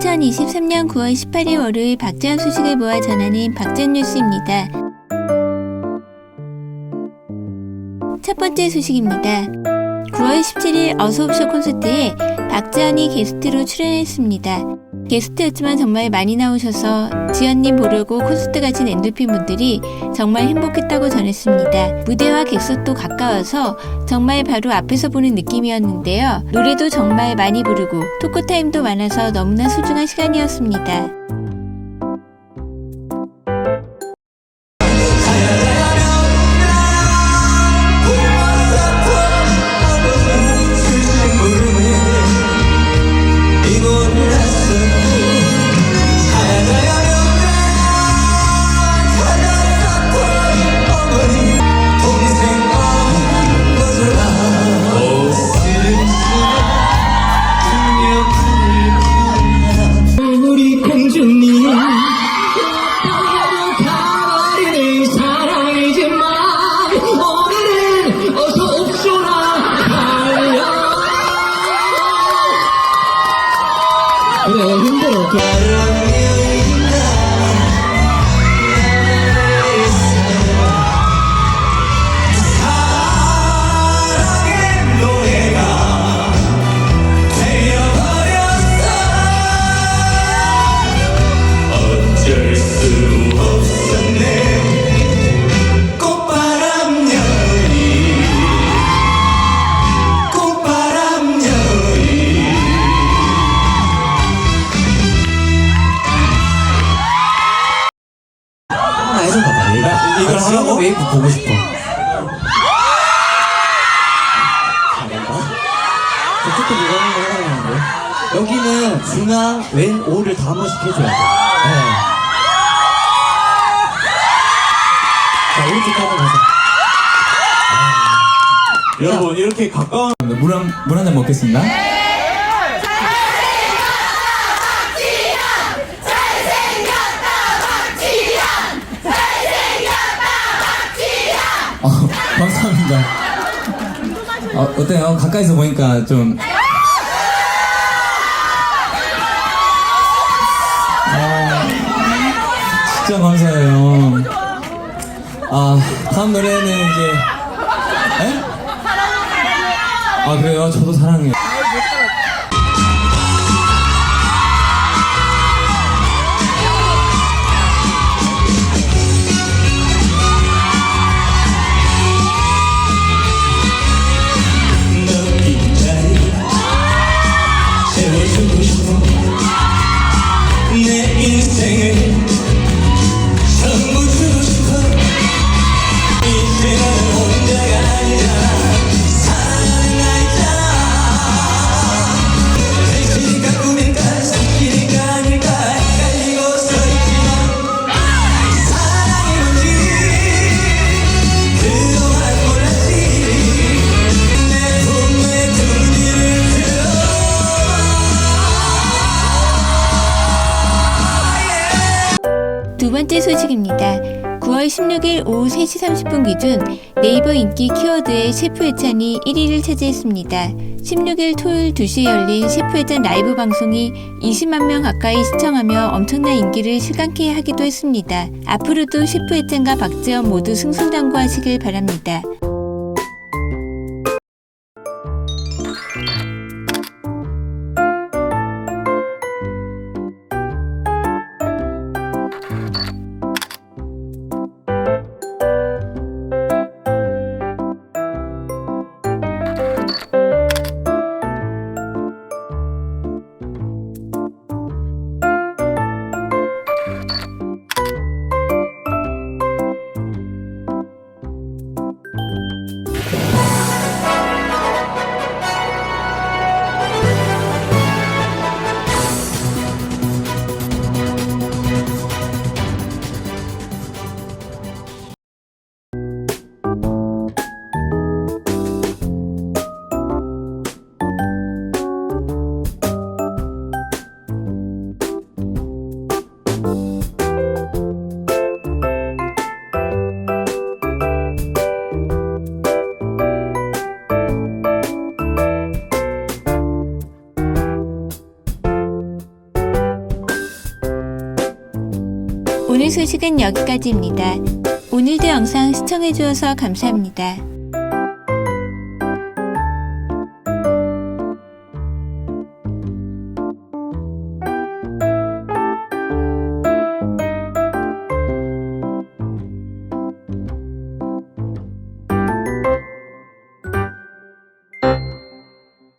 2023년 9월 18일 월요일 박재현 소식을 모아 전하는 박재현 뉴스입니다. 첫 번째 소식입니다. 9월 17일 어서옵쇼 콘서트에 박재현이 게스트로 출연했습니다. 게스트였지만 정말 많이 나오셔서 지연님 보려고 콘서트 가신 엔돌핀 분들이 정말 행복했다고 전했습니다. 무대와 객석도 가까워서 정말 바로 앞에서 보는 느낌이었는데요. 노래도 정말 많이 부르고 토크 타임도 많아서 너무나 소중한 시간이었습니다. 그 웨이브 보고 싶어 저쪽도 누가 하는 거 해달라는데 여기는 중앙 왼 오를 다 한 번씩 해줘야 돼 네. 자 오른쪽 한번 가자 여러분 이렇게 가까운 물한 잔 먹겠습니다. 감사합니다. 어, 어때요? 가까이서 보니까 좀. 아, 진짜 감사해요. 아, 다음 노래는 이제. 에? 아, 그래요? 저도 사랑해요. 번째 소식입니다. 9월 16일 오후 3시 30분 기준 네이버 인기 키워드의 셰프 회찬이 1위를 차지했습니다. 16일 토요일 2시에 열린 셰프 회찬 라이브 방송이 20만 명 가까이 시청하며 엄청난 인기를 실감케 하기도 했습니다. 앞으로도 셰프 회찬과 박재현 모두 승승장구하시길 바랍니다. 소식은 여기까지입니다. 오늘도 영상 시청해주셔서 감사합니다.